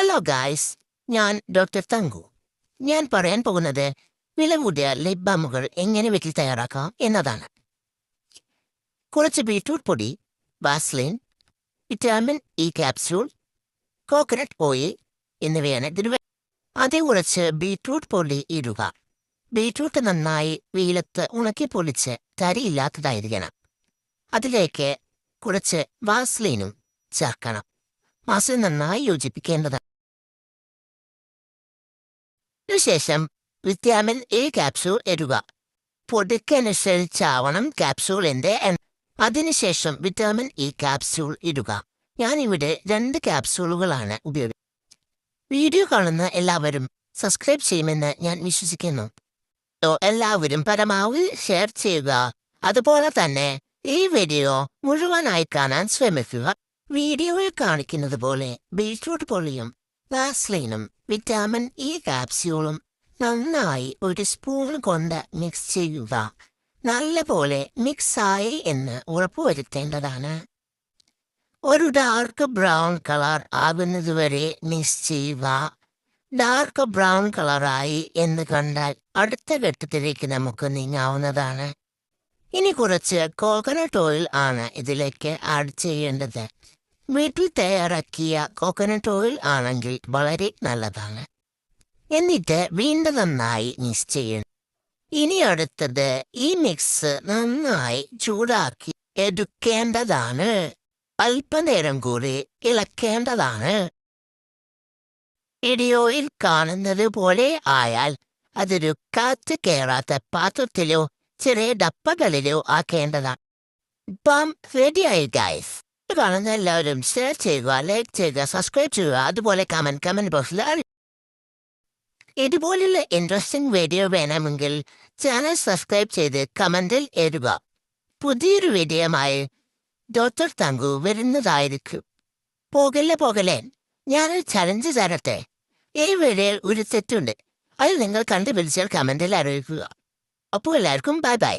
Hello guys ഞാൻ doctor Thanku ഞാൻ പറയാൻ പോകുന്നത് വില ലിപ് ബാമുകൾ എങ്ങനെ വീട്ടിൽ തയ്യാറാക്കാം എന്നതാണ്. കുറച്ച് ബീട്രൂട്ട് പൊടി Vaseline vitamin E capsule coconut oil എന്നിവയാണ് ഇതിന് അതേ കുറച്ച് ബീട്രൂട്ട് പൊടി ഇടുക. ബീട്രൂട്ട് നന്നായി വെയിലത്ത് ഉണക്കി പൊളിച്ച് തരിയില്ലാത്തതായിരിക്കണം അതിലേക്ക് കുറച്ച് വാസ്ലിനും ചേർക്കണം. മാസം നന്നായി യോജിപ്പിക്കേണ്ടതാണ്. ഇതിനുശേഷം വിറ്റാമിൻ എ ക്യാപ്സൂൾ ഇടുക കാപ്സൂളിന്റെ എണ്ണം അതിനുശേഷം വിറ്റാമിൻ ഇ കാപ്സൂൾ ഇടുക ഞാനിവിടെ രണ്ട് കാപ്സൂളുകളാണ് ഉപയോഗിക്കുന്നത് വീഡിയോ കാണുന്ന എല്ലാവരും സബ്സ്ക്രൈബ് ചെയ്യുമെന്ന് ഞാൻ വിശ്വസിക്കുന്നു എല്ലാവരും പരമാവധി ഷെയർ ചെയ്യുക അതുപോലെ തന്നെ ഈ വീഡിയോ മുഴുവനായി കാണാൻ ശ്രമിക്കുക വീഡിയോയിൽ കാണിക്കുന്നത് പോലെ ബീറ്റ്റൂട്ട് പൊളിയും വാസ്ലൈനും വിറ്റാമിൻ ഇ കാപ്സ്യൂളും നന്നായി ഒരു സ്പൂൺ കൊണ്ട് മിക്സ് ചെയ്യുക. നല്ലപോലെ മിക്സായി എന്ന് ഉറപ്പുവരുത്തേണ്ടതാണ്. ഒരു ഡാർക്ക് ബ്രൗൺ കളർ ആകുന്നതുവരെ മിക്സ് ചെയ്യുക. ഡാർക്ക് ബ്രൗൺ കളറായി എന്ന് കണ്ടാൽ അടുത്ത ഘട്ടത്തിലേക്ക് നമുക്ക് നീങ്ങാവുന്നതാണ്. ഇനി കുറച്ച് കോക്കനട്ട് ഓയിൽ ആണ് ഇതിലേക്ക് ആഡ് ചെയ്യേണ്ടത്. വീട്ടിൽ തയ്യാറാക്കിയ കോക്കനട്ട് ഓയിൽ ആണെങ്കിൽ വളരെ നല്ലതാണ്. എന്നിട്ട് വീണ്ടും നന്നായി മിക്സ് ചെയ്യണം. ഇനി അടുത്തത് ഈ മിക്സ് നന്നായി ചൂടാക്കി എടുക്കേണ്ടതാണ്. അല്പനേരം കൂടി ഇളക്കേണ്ടതാണ്. ഇടിയോയിൽ കാണുന്നത് പോലെ ആയാൽ അതൊരു കാറ്റ് കയറാത്ത പാത്രത്തിലോ ചെറിയ ഡപ്പകളിലോ ആക്കേണ്ടതാണ്. ഇപ്പം റെഡിയായി ഗൈസ് കാണുന്ന എല്ലാവരും ഷെയർ ചെയ്യുക ലൈക്ക് ചെയ്യുക സബ്സ്ക്രൈബ് ചെയ്യുക അതുപോലെ കമന്റ് കമന്റ് ബോക്സിൽ ഇതുപോലുള്ള ഇൻട്രസ്റ്റിംഗ് വീഡിയോ വേണമെങ്കിൽ ചാനൽ സബ്സ്ക്രൈബ് ചെയ്ത് കമന്റിൽ എഴുതുക. പുതിയൊരു വീഡിയോയുമായി ഡോക്ടർ തങ്കു വരുന്നതായിരിക്കും. പോകല്ലേ പോകലേ ഞാനൊരു ചലഞ്ച് തരട്ടെ? ഈ വീഡിയോയിൽ ഒരു തെറ്റുണ്ട്. അത് നിങ്ങൾ കണ്ടുപിടിച്ചാൽ കമന്റിൽ അറിയിക്കുക. അപ്പോൾ എല്ലാവർക്കും ബൈ ബൈ